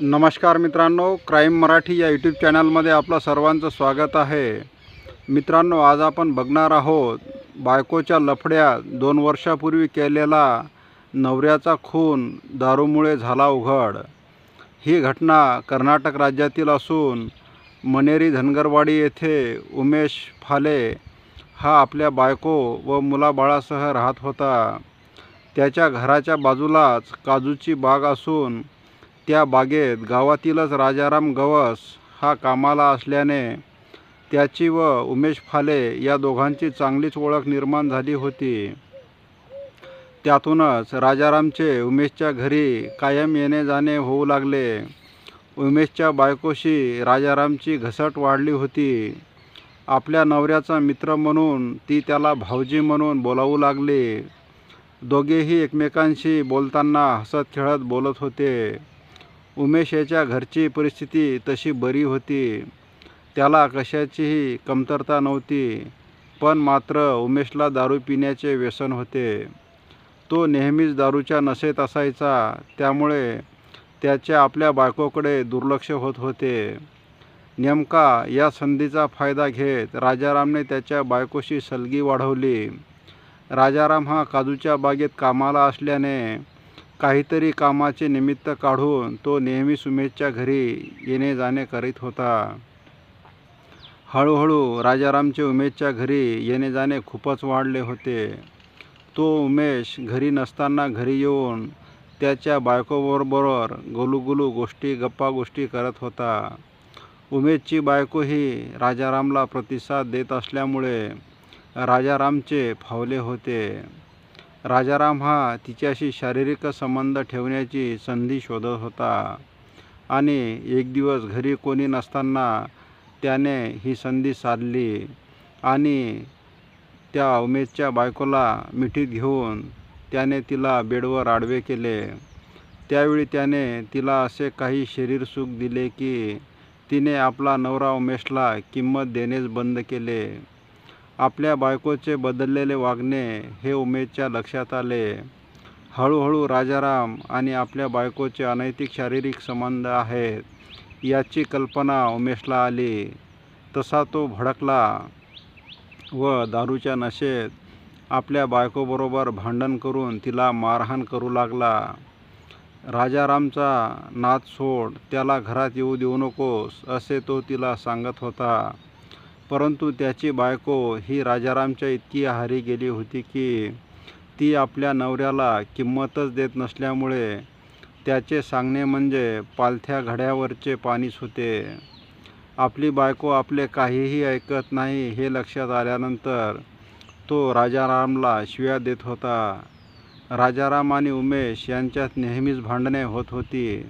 नमस्कार मित्रांनो क्राईम मराठी या यूट्यूब चॅनलमध्ये आपलं सर्वांचं स्वागत आहे. मित्रांनो आज आपण बघणार आहोत बायकोच्या लफड्या दोन वर्षापूर्वी केलेला नवऱ्याचा खून दारूमुळे झाला उघड. ही घटना कर्नाटक राज्यातील असून मनेरी धनगरवाडी येथे उमेश फाले हा आपल्या बायको व मुलाबाळासह राहत होता. त्याच्या घराच्या बाजूलाच काजूची बाग असून त्या बागेत गावातीलच राजाराम गवस हा कामाला असल्याने त्याची व उमेश फाले या दोघांची चांगलीच ओळख निर्माण झाली होती. त्यातूनच राजारामचे उमेशच्या घरी कायम येणे जाणे होऊ लागले. उमेशच्या बायकोशी राजारामची घसट वाढली होती. आपल्या नवऱ्याचा मित्र म्हणून ती त्याला भाऊजी म्हणून बोलावू लागली. दोघेही एकमेकांशी बोलताना हसत खेळत बोलत होते. उमेश याच्या घरची परिस्थिती तशी बरी होती. त्याला कशाचीही कमतरता नव्हती पण मात्र उमेशला दारू पिण्याचे व्यसन होते. तो नेहमीच दारूच्या नशेत असायचा त्यामुळे त्याचे आपल्या बायकोकडे दुर्लक्ष होत होते. नेमका या संधीचा फायदा घेत राजारामने त्याच्या बायकोशी सलगी वाढवली. राजाराम हा काजूच्या बागेत कामाला असल्याने काहीतरी कामाचे निमित्त काढून तो नेहमी सुमेशच्या घरी येणे जाणे करीत होता. हळूहळू राजारामचे उमेशच्या घरी येणे जाणे खूपच वाढले होते. तो उमेश घरी नसताना घरी येऊन त्याच्या बायकोबरोबर गोलूगोलू गोष्टी गप्पा गोष्टी करत होता. उमेशची बायकोही राजारामला प्रतिसाद देत असल्यामुळे राजारामचे फावले होते. राजाराम हा तिच्याशी शारीरिक संबंध ठेवण्याची संधी शोधत होता. आणि एक दिवस घरी कोणी नसताना त्याने ही संधी साधली आणि त्या उमेशच्या बायकोला मिठीत घेऊन त्याने तिला बेडवर आडवे केले. त्यावेळी त्याने तिला असे काही शरीर सुख दिले की तिने आपला नवरा उमेशला किंमत देणेच बंद केले. आपल्या बायकोचे बदललेले वागणे हे उमेशच्या लक्षात आले. हळूहळू राजाराम आणि आपल्या बायकोचे अनैतिक शारीरिक संबंध आहेत याची कल्पना उमेशला आली. तसा तो भडकला व दारूच्या नशेत आपल्या बायकोबरोबर भांडण करून तिला मारहाण करू लागला. राजारामचा नाद सोड त्याला घरात येऊ देऊ नकोस असे तो तिला सांगत होता. परंतु त्याची बायको ही राजारामच्या इतकी आहारी गेली होती की ती आपल्या नवऱ्याला किंमतच देत नसल्यामुळे त्याचे सांगणे म्हणजे पालथ्या घड्यावरचे पाणीच होते. आपली बायको आपले काहीही ऐकत नाही हे लक्षात आल्यानंतर तो राजारामला शिव्या देत होता. राजाराम आणि उमेश यांच्यात नेहमीच भांडणे होत होती.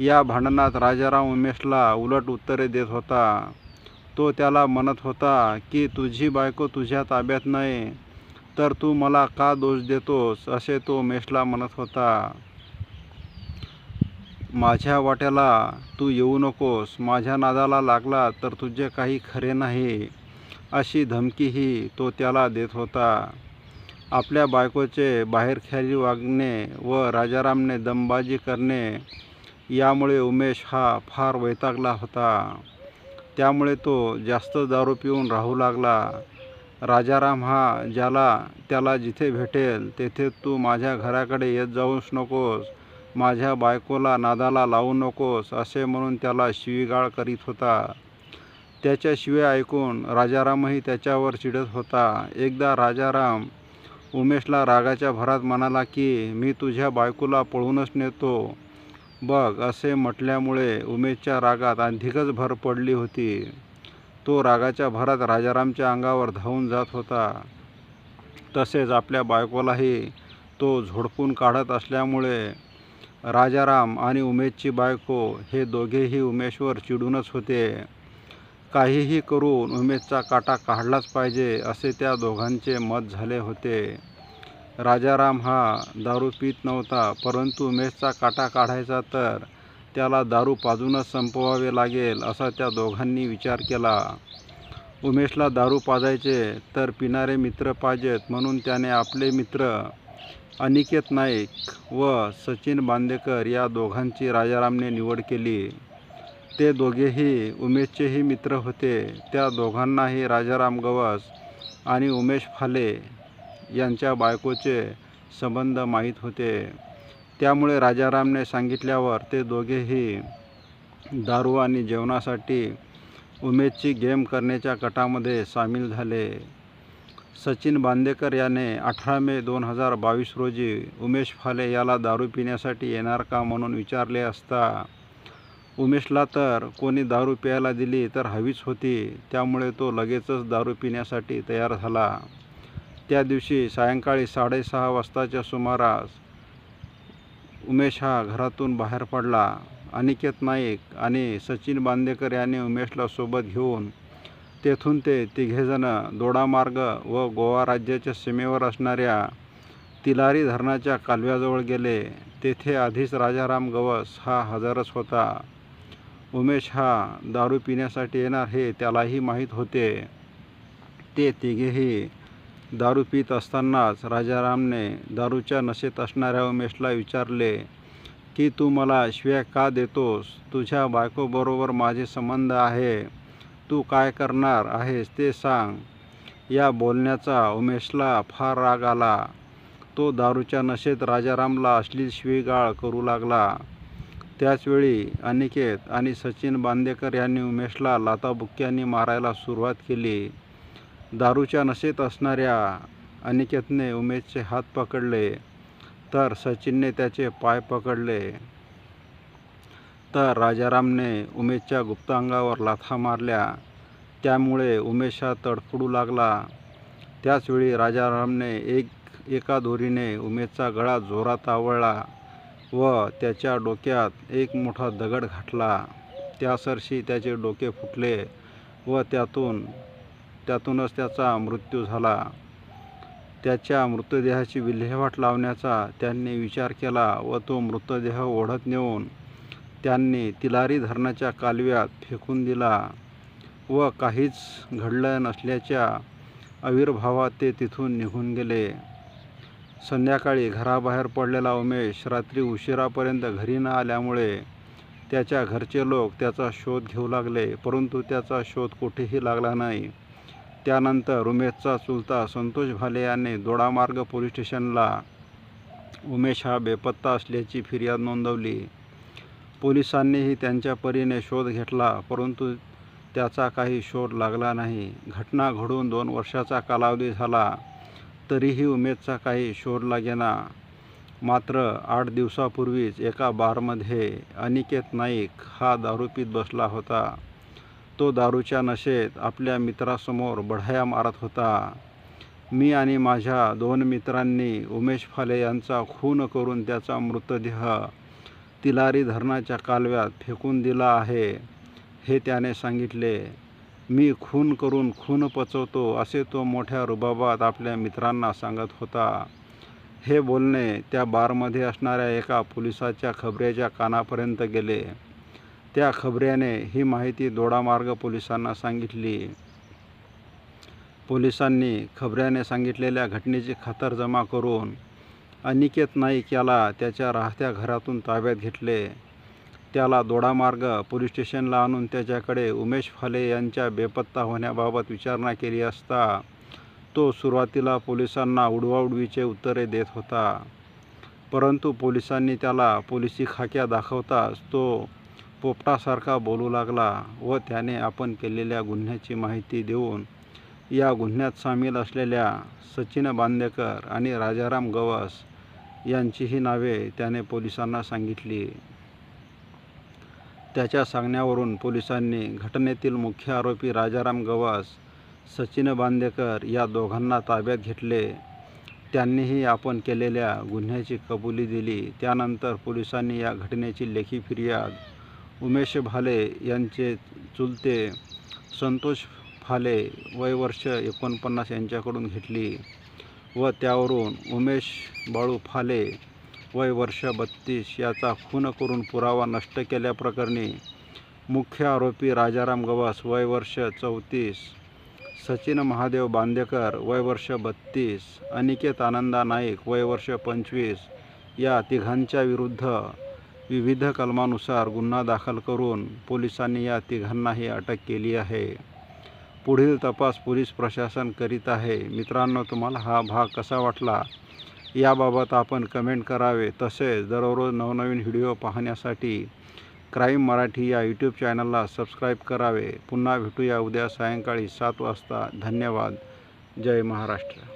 या भांडणात राजाराम उमेशला उलट उत्तरे देत होता. तो त्याला म्हणत होता की तुझी बायको तुझ्या ताब्यात नाही तर तू मला का दोष देतोस? असे तो उमेशला म्हणत होता. माझ्या वाट्याला तू येऊ नकोस माझ्या नादाला लागला तर तुझे काही खरे नाही अशी धमकीही तो त्याला देत होता. आपल्या बायकोचे बाहेरख्याली वागणे व राजारामने दमबाजी करणे यामुळे उमेश हा फार वैतागला होता. त्यामुळे तो जास्त दारू पिऊन राहू लागला. राजाराम हा ज्याला त्याला जिथे भेटेल तेथे तू माझ्या घराकडे येत जाऊच नकोस. माझ्या बायकोला नादाला लावू नकोस असे म्हणून त्याला शिवीगाळ करीत होता. त्याच्या शिव्या ऐकून राजारामही त्याच्यावर चिडत होता. एकदा राजाराम उमेशला रागाच्या भरात म्हणाला की मी तुझ्या बायकोला पळूनच नेतो. बघ असे म्हटल्यामुळे उमेशच्या रागात अधिकच भर पडली होती. तो रागाच्या भरात राजारामच्या अंगावर धावून जात होता. तसेच आपल्या बायकोलाही तो झोडपून काढत असल्यामुळे राजाराम आणि उमेशची बायको हे दोघेही उमेशवर चिडूनच होते. काहीही करून उमेशचा काटा काढलाच पाहिजे असे त्या दोघांचे मत झाले होते. राजाराम हा दारू पीत नव्हता परंतु उमेशचा काटा काढायचा तर त्याला दारू पाजूनच संपवावे लागेल असा त्या दोघांनी विचार केला. उमेशला दारू पाजायचे तर पिणारे मित्र पाहिजेत म्हणून त्याने आपले मित्र अनिकेत नाईक व सचिन बांदेकर या दोघांची राजारामने निवड केली. ते दोघेही उमेशचेही मित्र होते. त्या दोघांनाही राजाराम गवस आणि उमेश फाले यांच्या बायकोचे संबंध माहीत होते. त्यामुळे राजारामने सांगितल्यावर ते दोघेही दारू आणि जेवणासाठी उमेशची गेम करण्याच्या कटामध्ये सामील झाले. सचिन बांदेकर याने अठरा मे दोन हजार बावीस रोजी उमेश फाले याला दारू पिण्यासाठी येणार का म्हणून विचारले असता उमेशला तर कोणी दारू प्यायला दिली तर हवीच होती त्यामुळे तो लगेचच दारू पिण्यासाठी तयार झाला. त्या दिवशी सायंकाळी साडेसहा वाजताच्या सुमारास उमेश हा घरातून बाहेर पडला. अनिकेत नाईक आणि सचिन बांदेकर यांनी उमेशला सोबत घेऊन तेथून ते तिघेजणं दोडामार्ग व गोवा राज्याच्या सीमेवर असणाऱ्या तिलारी धरणाच्या कालव्याजवळ गेले. तेथे आधीच राजाराम गवस हा हजरच होता. उमेश हा दारू पिण्यासाठी येणार हे त्यालाही माहीत होते. ते तिघेही दारू पित असतानाच राजारामने दारूच्या नशेत असणाऱ्या उमेशला विचारले की तू मला शिव्या का देतोस? तुझ्या बायकोबरोबर माझे संबंध आहे. तू काय करणार आहेस ते सांग. या बोलण्याचा उमेशला फार राग आला. तो दारूच्या नशेत राजारामला अश्लील शिवीगाळ करू लागला. त्याचवेळी अनिकेत आणि सचिन बांदेकर यांनी उमेशला लाताबुक्क्यांनी मारायला सुरुवात केली. दारूच्या नशेत असणाऱ्या अनिकेतने उमेशचे हात पकडले तर सचिनने त्याचे पाय पकडले तर राजारामने उमेशच्या गुप्तांगावर लाथा मारल्या. त्यामुळे उमेश हा तडफडू लागला. त्याचवेळी राजारामने एक एका दोरीने उमेशचा गळा जोरात आवळला व त्याच्या डोक्यात एक मोठा दगड घातला. त्यासरशी त्याचे डोके फुटले व त्यातून त्यातूनच त्याचा मृत्यू झाला. त्याच्या मृतदेहाची विल्हेवाट लावण्याचा त्यांनी विचार केला व तो मृतदेह ओढत नेऊन त्यांनी तिलारी धरणाच्या कालव्यात फेकून दिला व काहीच घडलं नसल्याच्या आविर्भावात ते तिथून निघून गेले. संध्याकाळी घराबाहेर पडलेला उमेश रात्री उशिरापर्यंत घरी न आल्यामुळे त्याच्या घरचे लोक त्याचा शोध घेऊ लागले परंतु त्याचा शोध कुठेही लागला नाही. त्यानंतर उमेशचा चुलता संतोष भाले याने दोडामार्ग पोलीस स्टेशनला. उमेश हा बेपत्ता असल्याची फिर्याद नोंदवली. पोलिसांनीही त्यांच्या परीने शोध घेतला परंतु त्याचा काही शोध लागला नाही. घटना घडून दोन वर्षाचा कालावधी झाला तरीही उमेदचा काही शोध लागेना. मात्र आठ दिवसापूर्वीच एका बारमध्ये अनिकेत नाईक हा दारू पीत बसला होता. तो दारूच्या नशेत आपल्या मित्रासमोर बढाया मारत होता. मी आणि माझ्या दोन मित्रांनी उमेश फाले यांचा खून करून त्याचा मृतदेह तिलारी धरणाच्या कालव्यात फेकून दिला आहे हे त्याने सांगितले. मी खून करून खून पचवतो असे तो मोठ्या रुबाबात आपल्या मित्रांना सांगत होता. हे बोलणे त्या बारमध्ये असणाऱ्या एका पोलिसाच्या खबऱ्याच्या कानापर्यंत गेले. त्या खबऱ्याने ही माहिती दोडामार्ग पोलिसांना सांगितली. पोलिसांनी खबऱ्याने सांगितलेल्या घटनेची खातरजमा करून अनिकेत नाईक याला त्याच्या राहत्या घरातून ताब्यात घेतले. त्याला दोडामार्ग पोलीस स्टेशनला आणून त्याच्याकडे उमेश फाले यांच्या बेपत्ता होण्याबाबत विचारणा केली असता तो सुरुवातीला पोलिसांना उडवाउडवीचे उत्तरे देत होता. परंतु पोलिसांनी त्याला पोलिसी खाक्या दाखवताच तो पोपटासारखा बोलू लागला व त्याने आपण केलेल्या गुन्ह्याची माहिती देऊन या गुन्ह्यात सामील असलेल्या सचिन बांदेकर आणि राजाराम गवस यांचीही नावे त्याने पोलिसांना सांगितली. त्याच्या सांगण्यावरून पोलिसांनी घटनेतील मुख्य आरोपी राजाराम गवस सचिन बांदेकर या दोघांना ताब्यात घेतले. त्यांनीही आपण केलेल्या गुन्ह्याची कबुली दिली. त्यानंतर पोलिसांनी या घटनेची लेखी फिर्याद उमेश भाले यांचे चुलते संतोष फाले वय वर्ष एकोणपन्नास यांच्याकडून घेतली व त्यावरून उमेश बाळू फाले वय वर्ष बत्तीस याचा खून करून पुरावा नष्ट केल्याप्रकरणी मुख्य आरोपी राजाराम गवास वय वर्ष चौतीस सचिन महादेव बांदेकर वय वर्ष बत्तीस अनिकेत आनंदा नाईक वय वर्ष पंचवीस या तिघांच्या विरुद्ध विविध कलमानुसार गुन्हा दाखल करून पोलिसांनी या तिघांनाही अटक केली आहे. पुढील तपास पोलीस प्रशासन करीत आहे. मित्रांनो तुम्हाला हा भाग कसा वाटला? याबाबत आपण कमेंट करावे. तसेच दररोज नवनवीन व्हिडिओ पाहण्यासाठी क्राईम मराठी या यूट्यूब चॅनलला सबस्क्राईब करावे. पुन्हा भेटूया उद्या सायंकाळी सात वाजता. धन्यवाद. जय महाराष्ट्र.